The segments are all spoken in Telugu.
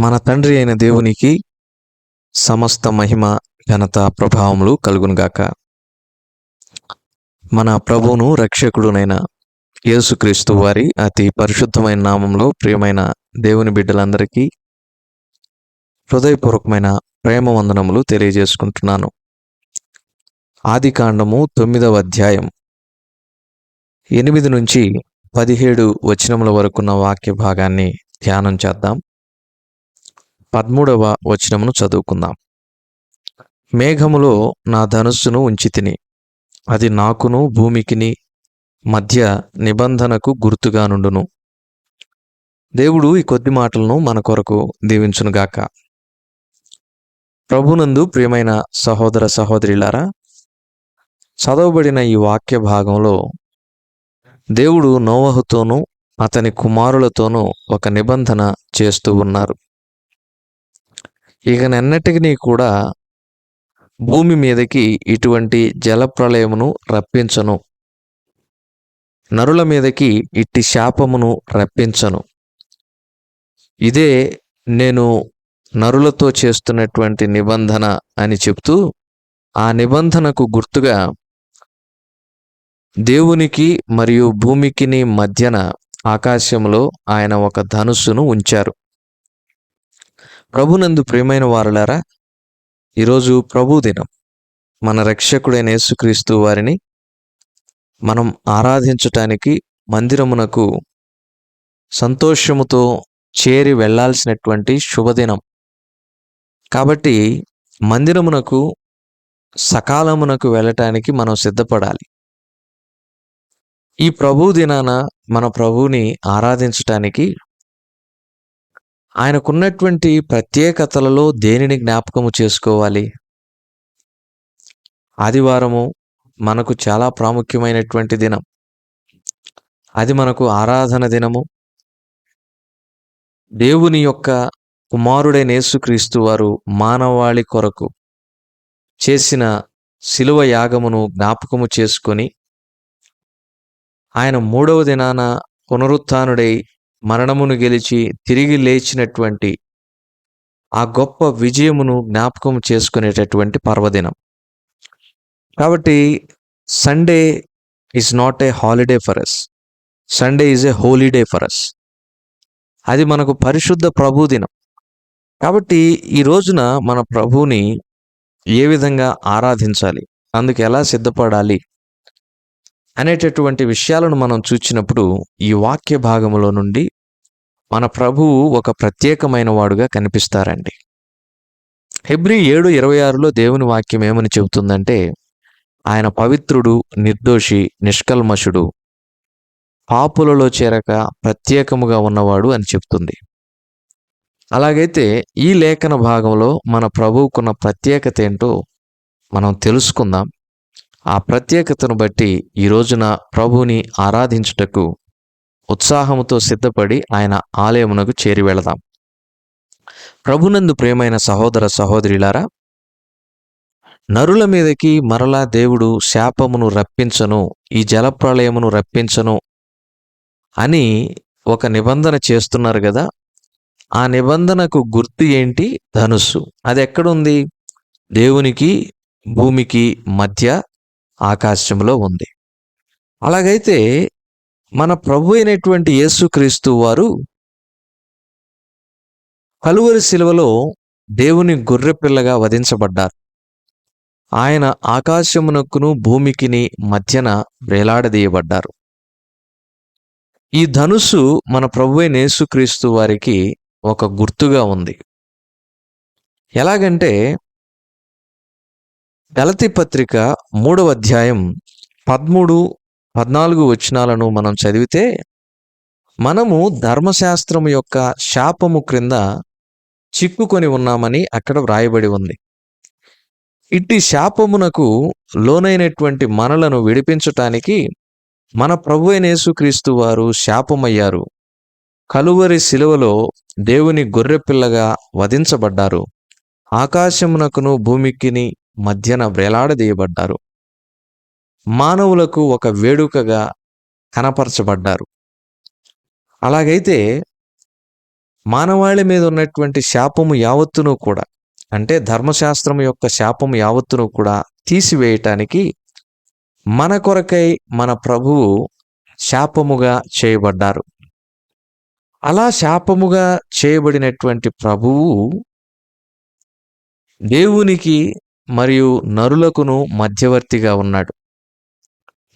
మన తండ్రి అయిన దేవునికి సమస్త మహిమ ఘనత ప్రభావములు కలుగునుగాక. మన ప్రభువును రక్షకుడునైన యేసుక్రీస్తు వారి అతి పరిశుద్ధమైన నామంలో ప్రియమైన దేవుని బిడ్డలందరికీ హృదయపూర్వకమైన ప్రేమ వందనములు తెలియజేసుకుంటున్నాను. ఆది కాండము తొమ్మిదవ అధ్యాయం ఎనిమిది నుంచి పదిహేడు వచనముల వరకున్న వాక్య భాగాన్ని ధ్యానం చేద్దాం. పదమూడవ వచనమును చదువుకుందాం. మేఘములో నా ధనుస్సును ఉంచి తిని అది నాకును భూమికిని మధ్య నిబంధనకు గుర్తుగా నుండును. దేవుడు ఈ కొద్ది మాటలను మన కొరకు దీవించునుగాక. ప్రభునందు ప్రియమైన సహోదర సహోదరిలారా చదవబడిన ఈ వాక్య భాగంలో దేవుడు నోవహుతోనూ అతని కుమారులతోనూ ఒక నిబంధన చేస్తూ ఉన్నారు. ఇక నెన్నటికి కూడా భూమి మీదకి ఇటువంటి జలప్రలయమును రప్పించను. నరుల మీదకి ఇట్టి శాపమును రప్పించను. ఇదే నేను నరులతో చేస్తున్నటువంటి నిబంధన అని చెప్తూ ఆ నిబంధనకు గుర్తుగా దేవునికి మరియు భూమికిని మధ్యన ఆకాశంలో ఆయన ఒక ధనుస్సును ఉంచారు. ప్రభునందు ప్రియమైన వారులారా ఈరోజు ప్రభు దినం. మన రక్షకుడైన యేసుక్రీస్తు వారిని మనం ఆరాధించటానికి మందిరమునకు సంతోషముతో చేరి వెళ్ళాల్సినటువంటి శుభదినం. కాబట్టి మందిరమునకు సకాలమునకు వెళ్ళటానికి మనం సిద్ధపడాలి. ఈ ప్రభు దినాన మన ప్రభువుని ఆరాధించటానికి ఆయనకున్నటువంటి ప్రత్యేకతలలో దేనిని జ్ఞాపకము చేసుకోవాలి? ఆదివారము మనకు చాలా ప్రాముఖ్యమైనటువంటి దినం. అది మనకు ఆరాధన దినము. దేవుని యొక్క కుమారుడైన యేసుక్రీస్తు వారు మానవాళి కొరకు చేసిన శిలువ యాగమును జ్ఞాపకము చేసుకొని ఆయన మూడవ దినాన పునరుత్డై మరణమును గెలిచి తిరిగి లేచినటువంటి ఆ గొప్ప విజయమును జ్ఞాపకం చేసుకునేటటువంటి పర్వదినం. కాబట్టి Sunday is not a holiday for us Sunday is a holiday for us అది మనకు పరిశుద్ధ ప్రభు దినం. కాబట్టి ఈ రోజున మన ప్రభువుని ఏ విధంగా ఆరాధించాలి? అందుకు ఎలా సిద్ధపడాలి? అనేటటువంటి విషయాలను మనం చూచినప్పుడు ఈ వాక్య భాగములో నుండి మన ప్రభువు ఒక ప్రత్యేకమైన వాడుగా కనిపిస్తారండి. హెబ్రి ఏడు ఇరవై ఆరులో దేవుని వాక్యం ఏమని చెబుతుందంటే ఆయన పవిత్రుడు నిర్దోషి నిష్కల్మషుడు పాపులలో చేరక ప్రత్యేకముగా ఉన్నవాడు అని చెప్తుంది అలాగైతే ఈ లేఖన భాగంలో మన ప్రభువుకున్న ప్రత్యేకత ఏంటో మనం తెలుసుకుందాం. ఆ ప్రత్యేకతను బట్టి ఈ రోజున ప్రభువుని ఆరాధించుటకు ఉత్సాహముతో సిద్ధపడి ఆయన ఆలయమునకు చేరి వెళదాం. ప్రభునందు ప్రేమైన సహోదర సహోదరిలారా నరుల మీదకి మరలా దేవుడు శాపమును రప్పించను ఈ జలప్రళయమును రప్పించను అని ఒక నిబంధన చేస్తున్నారు కదా ఆ నిబంధనకు గుర్తు ఏంటి? ధనుస్సు. అది ఎక్కడుంది? దేవునికి భూమికి మధ్య ఆకాశంలో ఉంది. అలాగైతే మన ప్రభు అయినటువంటి యేసుక్రీస్తు వారు కలువరి శిలువలో దేవుని గొర్రెపిల్లగా వధించబడ్డారు. ఆయన ఆకాశమునకును భూమికిని మధ్యన వేలాడదీయబడ్డారు. ఈ ధనుసు మన ప్రభు అయిన యేసుక్రీస్తు వారికి ఒక గుర్తుగా ఉంది. ఎలాగంటే గలతి పత్రిక మూడవ అధ్యాయం పదమూడు పద్నాలుగు వచనాలను మనం చదివితే మనము ధర్మశాస్త్రము యొక్క శాపము క్రింద చిక్కుకొని ఉన్నామని అక్కడ వ్రాయబడి ఉంది. ఇట్టి శాపమునకు లోనైనటువంటి మనలను విడిపించటానికి మన ప్రభు యేసుక్రీస్తు వారు శాపమయ్యారు. కలువరి శిలువలో దేవుని గొర్రెపిల్లగా వధించబడ్డారు. ఆకాశమునకును భూమికిని మధ్యన వేలాడదీయబడ్డారు. మానవులకు ఒక వేడుకగా కనపరచబడ్డారు. అలాగైతే మానవాళి మీద ఉన్నటువంటి శాపము యావత్తును కూడా అంటే ధర్మశాస్త్రం యొక్క శాపము యావత్తును కూడా తీసివేయటానికి మన కొరకై మన ప్రభువు శాపముగా చేయబడ్డారు. అలా శాపముగా చేయబడినటువంటి ప్రభువు దేవునికి మరియు నరులకును మధ్యవర్తిగా ఉన్నాడు.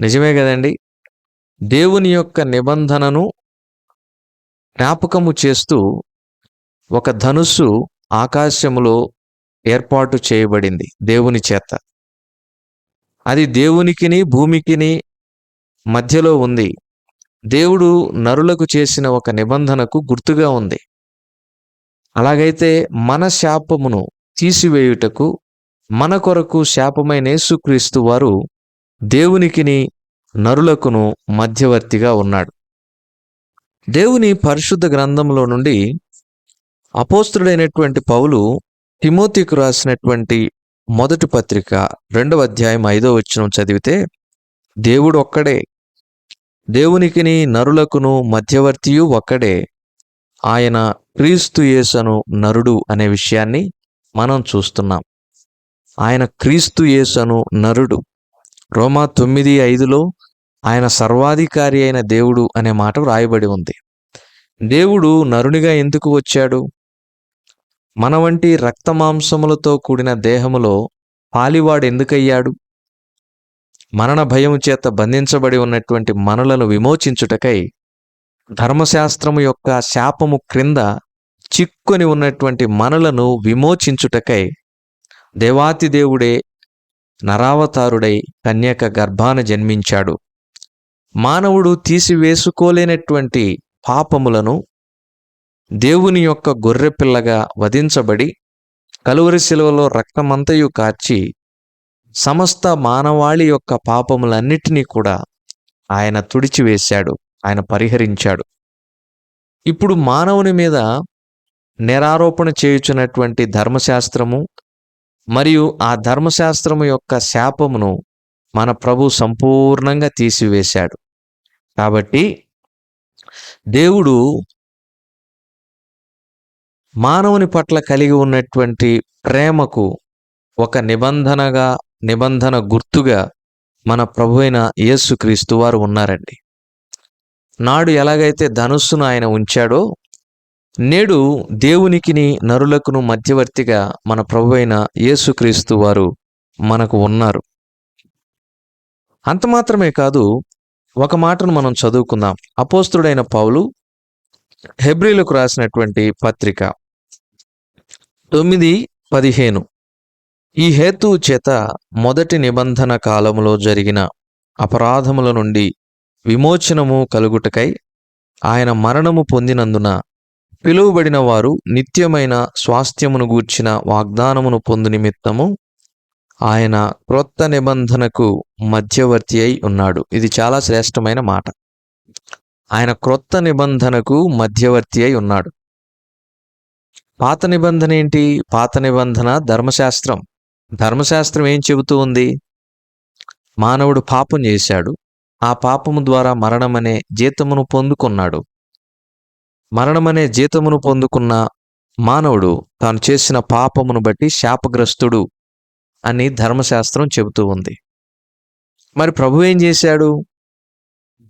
నిజమే కదండి? దేవుని యొక్క నిబంధనను జ్ఞాపకము చేస్తూ ఒక ధనుస్సు ఆకాశములో ఏర్పాటు చేయబడింది దేవుని చేత. అది దేవునికిని భూమికిని మధ్యలో ఉంది. దేవుడు నరులకు చేసిన ఒక నిబంధనకు గుర్తుగా ఉంది. అలాగైతే మన శాపమును తీసివేయుటకు మన కొరకు శాపమైన యేసుక్రీస్తు వారు దేవునికిని నరులకును మధ్యవర్తిగా ఉన్నాడు. దేవుని పరిశుద్ధ గ్రంథంలో నుండి అపోస్తుడైనటువంటి పౌలు తిమోతికు రాసినటువంటి మొదటి పత్రిక రెండవ అధ్యాయం ఐదో వచ్చిన చదివితే దేవుడు ఒక్కడే దేవునికిని నరులకును మధ్యవర్తియు ఒక్కడే ఆయన క్రీస్తు యేసను నరుడు అనే విషయాన్ని మనం చూస్తున్నాం. ఆయన క్రీస్తు యేసను నరుడు. రోమా తొమ్మిది ఐదులో ఆయన సర్వాధికారి అయిన దేవుడు అనే మాట వ్రాయబడి ఉంది. దేవుడు నరునిగా ఎందుకు వచ్చాడు? మన వంటి రక్తమాంసములతో కూడిన దేహములో పాలివాడు ఎందుకయ్యాడు? మరణ భయం చేత బంధించబడి ఉన్నటువంటి మనలను విమోచించుటకై ధర్మశాస్త్రము యొక్క శాపము క్రింద చిక్కుని ఉన్నటువంటి మనలను విమోచించుటకై దేవాతి దేవుడే నరావతారుడై కన్యక గర్భాన జన్మించాడు. మానవుడు తీసివేసుకోలేనటువంటి పాపములను దేవుని యొక్క గొర్రెపిల్లగా వధించబడి కలువరి శిలువలో రక్తమంతయు కార్చి సమస్త మానవాళి యొక్క పాపములన్నిటినీ కూడా ఆయన తుడిచివేశాడు ఆయన పరిహరించాడు. ఇప్పుడు మానవుని మీద నిరారోపణ చేయుచున్నటువంటి ధర్మశాస్త్రము మరియు ఆ ధర్మశాస్త్రము యొక్క శాపమును మన ప్రభు సంపూర్ణంగా తీసివేశాడు. కాబట్టి దేవుడు మానవుని పట్ల కలిగి ఉన్నటువంటి ప్రేమకు ఒక నిబంధనగా నిబంధన గుర్తుగా మన ప్రభు అయిన యేసుక్రీస్తు వారు ఉన్నారండి. నాడు ఎలాగైతే ధనుస్సును ఆయన ఉంచాడో నేడు దేవునికిని నరులకును మధ్యవర్తిగా మన ప్రభు అయిన యేసుక్రీస్తు వారు మనకు ఉన్నారు. అంత మాత్రమే కాదు ఒక మాటను మనం చదువుకుందాం. అపోస్తుడైన పౌలు హెబ్రిలకు రాసినటువంటి పత్రిక తొమ్మిది పదిహేను. ఈ హేతువు చేత మొదటి నిబంధన కాలములో జరిగిన అపరాధముల నుండి విమోచనము కలుగుటకై ఆయన మరణము పొందినందున పిలువబడిన వారు నిత్యమైన స్వాస్థ్యమును గూర్చిన వాగ్దానమును పొందు నిమిత్తము ఆయన క్రొత్త నిబంధనకు మధ్యవర్తి అయి ఉన్నాడు. ఇది చాలా శ్రేష్టమైన మాట. ఆయన క్రొత్త నిబంధనకు మధ్యవర్తి అయి ఉన్నాడు. పాత నిబంధన ఏంటి? పాత నిబంధన ధర్మశాస్త్రం. ధర్మశాస్త్రం ఏం చెబుతూ ఉంది? మానవుడు పాపం చేశాడు. ఆ పాపము ద్వారా మరణమనే జీతమును పొందుకున్నాడు. మరణమనే జీతమును పొందుకున్న మానవుడు తాను చేసిన పాపమును బట్టి శాపగ్రస్తుడు అని ధర్మశాస్త్రం చెబుతూ ఉంది. మరి ప్రభు ఏం చేశాడు?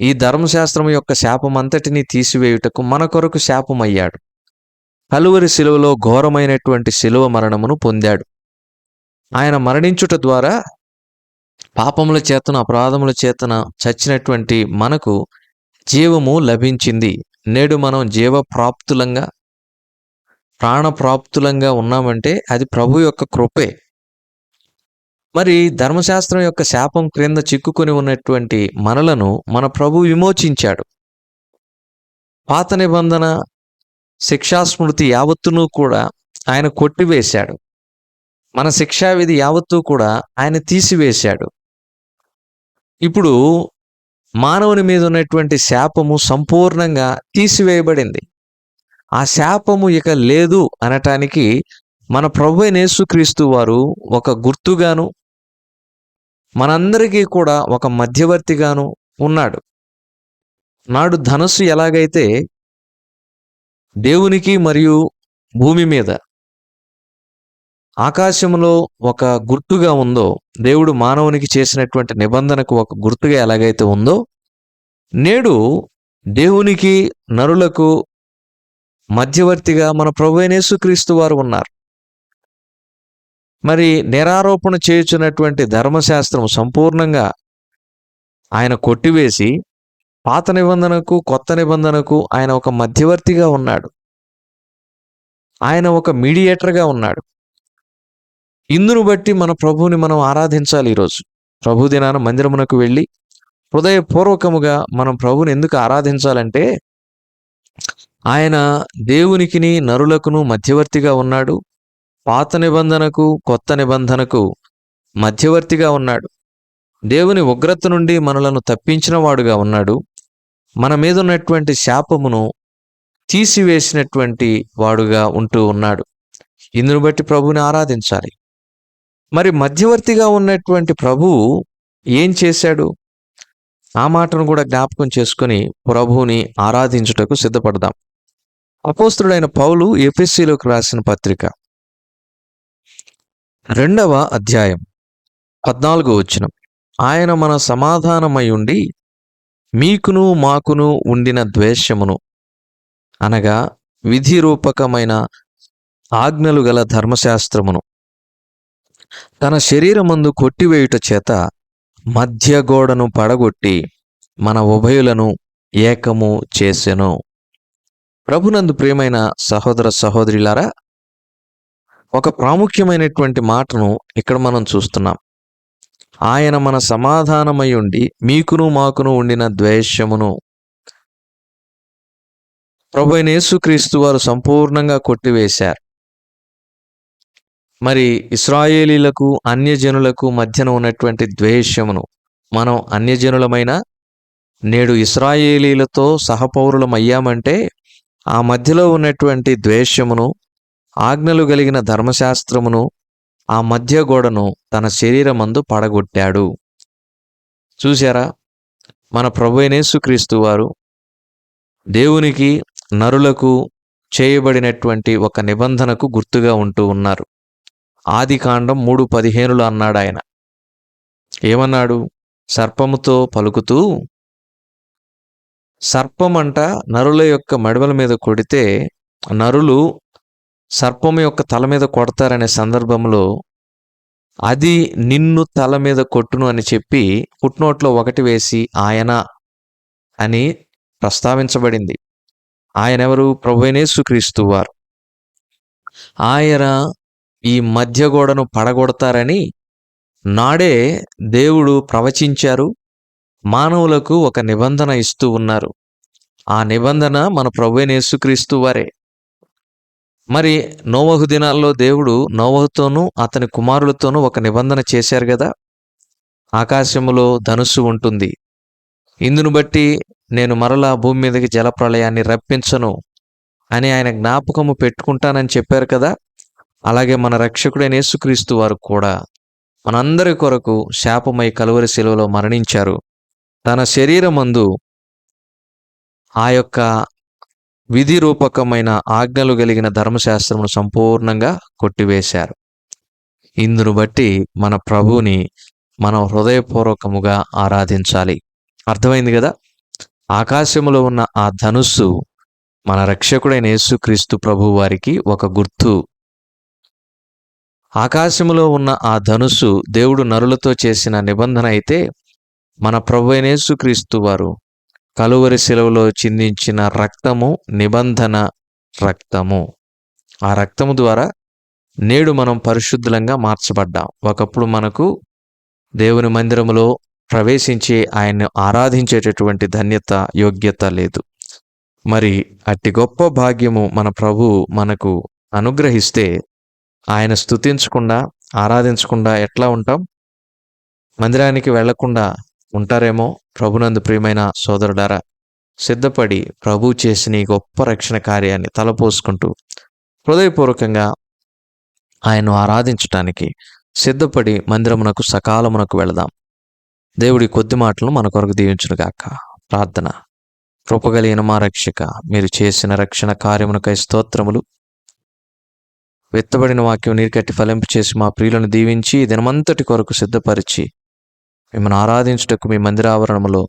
ఈ ధర్మశాస్త్రం యొక్క శాపమంతటిని తీసివేయుటకు మన కొరకు శాపమయ్యాడు. కలువరి శిలువలో ఘోరమైనటువంటి శిలువ మరణమును పొందాడు. ఆయన మరణించుట ద్వారా పాపముల చేతన అపరాధముల చేతన చచ్చినటువంటి మనకు జీవము లభించింది. నేడు మనం జీవప్రాప్తులంగా ప్రాణప్రాప్తులంగా ఉన్నామంటే అది ప్రభు యొక్క కృపే. మరి ధర్మశాస్త్రం యొక్క శాపం క్రింద చిక్కుకొని ఉన్నటువంటి మనలను మన ప్రభు విమోచించాడు. పాత నిబంధన శిక్షాస్మృతి యావత్తును కూడా ఆయన కొట్టివేశాడు. మన శిక్షావిధి యావత్తు కూడా ఆయన తీసివేశాడు. ఇప్పుడు మానవుని మీద ఉన్నటువంటి శాపము సంపూర్ణంగా తీసివేయబడింది. ఆ శాపము ఇక లేదు అనటానికి మన ప్రభు అయిన యేసుక్రీస్తు వారు ఒక గుర్తుగాను మనందరికీ కూడా ఒక మధ్యవర్తిగాను ఉన్నాడు. నాడు ధనస్సు ఎలాగైతే దేవునికి మరియు భూమి మీద ఆకాశంలో ఒక గుర్తుగా ఉందో దేవుడు మానవునికి చేసినటువంటి నిబంధనకు ఒక గుర్తుగా ఎలాగైతే ఉందో నేడు దేవునికి నరులకు మధ్యవర్తిగా మన ప్రభు క్రీస్తు వారు ఉన్నారు. మరి నిరారోపణ చేయుచున్నటువంటి ధర్మశాస్త్రం సంపూర్ణంగా ఆయన కొట్టివేసి పాత నిబంధనకు కొత్త నిబంధనకు ఆయన ఒక మధ్యవర్తిగా ఉన్నాడు. ఆయన ఒక మీడియేటర్గా ఉన్నాడు. ఇందును బట్టి మన ప్రభువుని మనం ఆరాధించాలి ఈరోజు. ప్రభు దినాన మందిరమునకు వెళ్ళి హృదయపూర్వకముగా మనం ప్రభుని ఎందుకు ఆరాధించాలంటే ఆయన దేవునికిని నరులకును మధ్యవర్తిగా ఉన్నాడు. పాత నిబంధనకు కొత్త నిబంధనకు మధ్యవర్తిగా ఉన్నాడు. దేవుని ఉగ్రత నుండి మనలను తప్పించిన వాడుగా ఉన్నాడు. మన మీద ఉన్నటువంటి శాపమును తీసివేసినటువంటి వాడుగా ఉంటూ ఉన్నాడు. ఇందును బట్టి ప్రభుని ఆరాధించాలి. మరి మధ్యవర్తిగా ఉన్నటువంటి ప్రభువు ఏం చేశాడు? ఆ మాటను కూడా జ్ఞాపకం చేసుకొని ప్రభువుని ఆరాధించుటకు సిద్ధపడదాం. అపోస్తుడైన పౌలు ఎఫ్ఎస్సిలోకి రాసిన పత్రిక రెండవ అధ్యాయం పద్నాలుగో వచనం. ఆయన మన సమాధానమై ఉండి మీకును మాకును ఉండిన ద్వేషమును అనగా విధిరూపకమైన ఆజ్ఞలు గల ధర్మశాస్త్రమును తన శరీరమందు కొట్టివేయుట చేత మధ్య గోడను పడగొట్టి మన ఉభయులను ఏకము చేసెను. ప్రభునందు ప్రియమైన సహోదర సహోదరులారా ఒక ప్రాముఖ్యమైనటువంటి మాటను ఇక్కడ మనం చూస్తున్నాం. ఆయన మన సమాధానమై ఉండి మీకును మాకును ఉండిన ద్వేషమును ప్రభు అయిన యేసుక్రీస్తు వారు సంపూర్ణంగా కొట్టివేశారు. మరి ఇస్రాయేలీలకు అన్యజనులకు మధ్యన ఉన్నటువంటి ద్వేషమును మనం అన్యజనులమైన నేడు ఇస్రాయేలీలతో సహపౌరులం అయ్యామంటే ఆ మధ్యలో ఉన్నటువంటి ద్వేషమును ఆజ్ఞలు కలిగిన ధర్మశాస్త్రమును ఆ మధ్య గోడను తన శరీరమందు పడగొట్టాడు. చూశారా? మన ప్రభునేసుక్రీస్తు క్రీస్తు వారు దేవునికి నరులకు చేయబడినటువంటి ఒక నిబంధనకు గుర్తుగా ఉంటూ ఉన్నారు. ఆది కాండం మూడు పదిహేనులు అన్నాడు ఆయన. ఏమన్నాడు? సర్పముతో పలుకుతూ సర్పమంట నరుల యొక్క మడమల మీద కొడితే నరులు సర్పం యొక్క తల మీద కొడతారనే సందర్భంలో అది నిన్ను తల మీద కొట్టును అని చెప్పి పుట్నోట్లో ఒకటి వేసి ఆయన అని ప్రస్తావించబడింది. ఆయన ఎవరు ప్రభునేసుక్రీస్తు వారు. ఆయన ఈ మధ్య గోడను పడగొడతారని నాడే దేవుడు ప్రవచించారు. మానవులకు ఒక నిబంధన ఇస్తూ ఉన్నారు. ఆ నిబంధన మన ప్రభునేసుక్రీస్తు వారే. మరి నోవహు దినాల్లో దేవుడు నోవహుతోనూ అతని కుమారులతోనూ ఒక నిబంధన చేశారు కదా ఆకాశములో ధనుస్సు ఉంటుంది. ఇందును బట్టి నేను మరలా భూమి మీదకి జలప్రళయాన్ని రప్పించను అని ఆయన జ్ఞాపకము పెట్టుకుంటానని చెప్పారు కదా? అలాగే మన రక్షకుడైన యేసుక్రీస్తు వారు కూడా మనందరి కొరకు శాపమై కలువరి శిలువలో మరణించారు. తన శరీరమందు ఆ యొక్క విధి రూపకమైన ఆజ్ఞలు కలిగిన ధర్మశాస్త్రమును సంపూర్ణంగా కొట్టివేశారు. ఇందును బట్టి మన ప్రభువుని మనం హృదయపూర్వకముగా ఆరాధించాలి. అర్థమైంది కదా? ఆకాశములో ఉన్న ఆ ధనుస్సు మన రక్షకుడైన యేసుక్రీస్తు ప్రభు వారికి ఒక గుర్తు. ఆకాశములో ఉన్న ఆ ధనుస్సు దేవుడు నరులతో చేసిన నిబంధన అయితే మన ప్రభు అయిన వారు కలువరి శిలవలో చిందించిన రక్తము నిబంధన రక్తము. ఆ రక్తము ద్వారా నేడు మనం పరిశుద్ధులంగా మార్చబడ్డాం. ఒకప్పుడు మనకు దేవుని మందిరములో ప్రవేశించి ఆయన్ని ఆరాధించేటటువంటి ధన్యత యోగ్యత లేదు. మరి అట్టి గొప్ప భాగ్యము మన ప్రభు మనకు అనుగ్రహిస్తే ఆయన స్థుతించకుండా ఆరాధించకుండా ఎట్లా ఉంటాం? మందిరానికి వెళ్ళకుండా ఉంటారేమో ప్రభునందు ప్రియమైన సోదరుడారా సిద్ధపడి ప్రభు చేసిన ఈ గొప్ప రక్షణ కార్యాన్ని తలపోసుకుంటూ హృదయపూర్వకంగా ఆయన్ను ఆరాధించటానికి సిద్ధపడి మందిరమునకు సకాలమునకు వెళదాం. దేవుడి కొద్ది మాటలను మన కొరకు దీవించునుగాక. ప్రార్థన. కృపగలిగిన మా రక్షక మీరు చేసిన రక్షణ కార్యమునకై స్తోత్రములు. విత్తబడిన వాక్యం నీరు కట్టి ఫలింపు చేసి మా ప్రియులను దీవించి దినమంతటి కొరకు సిద్ధపరిచి మిమ్మల్ని ఆరాధించుటకు మీ మందిరావరణములో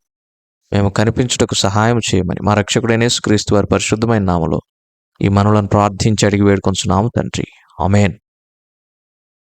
మేము కనిపించుటకు సహాయం చేయమని మా రక్షకుడైన క్రీస్తు వారి పరిశుద్ధమైన నామలో ఈ మనవులను ప్రార్థించి అడిగి వేడుకొంచున్నాము తండ్రి. ఆమెన్.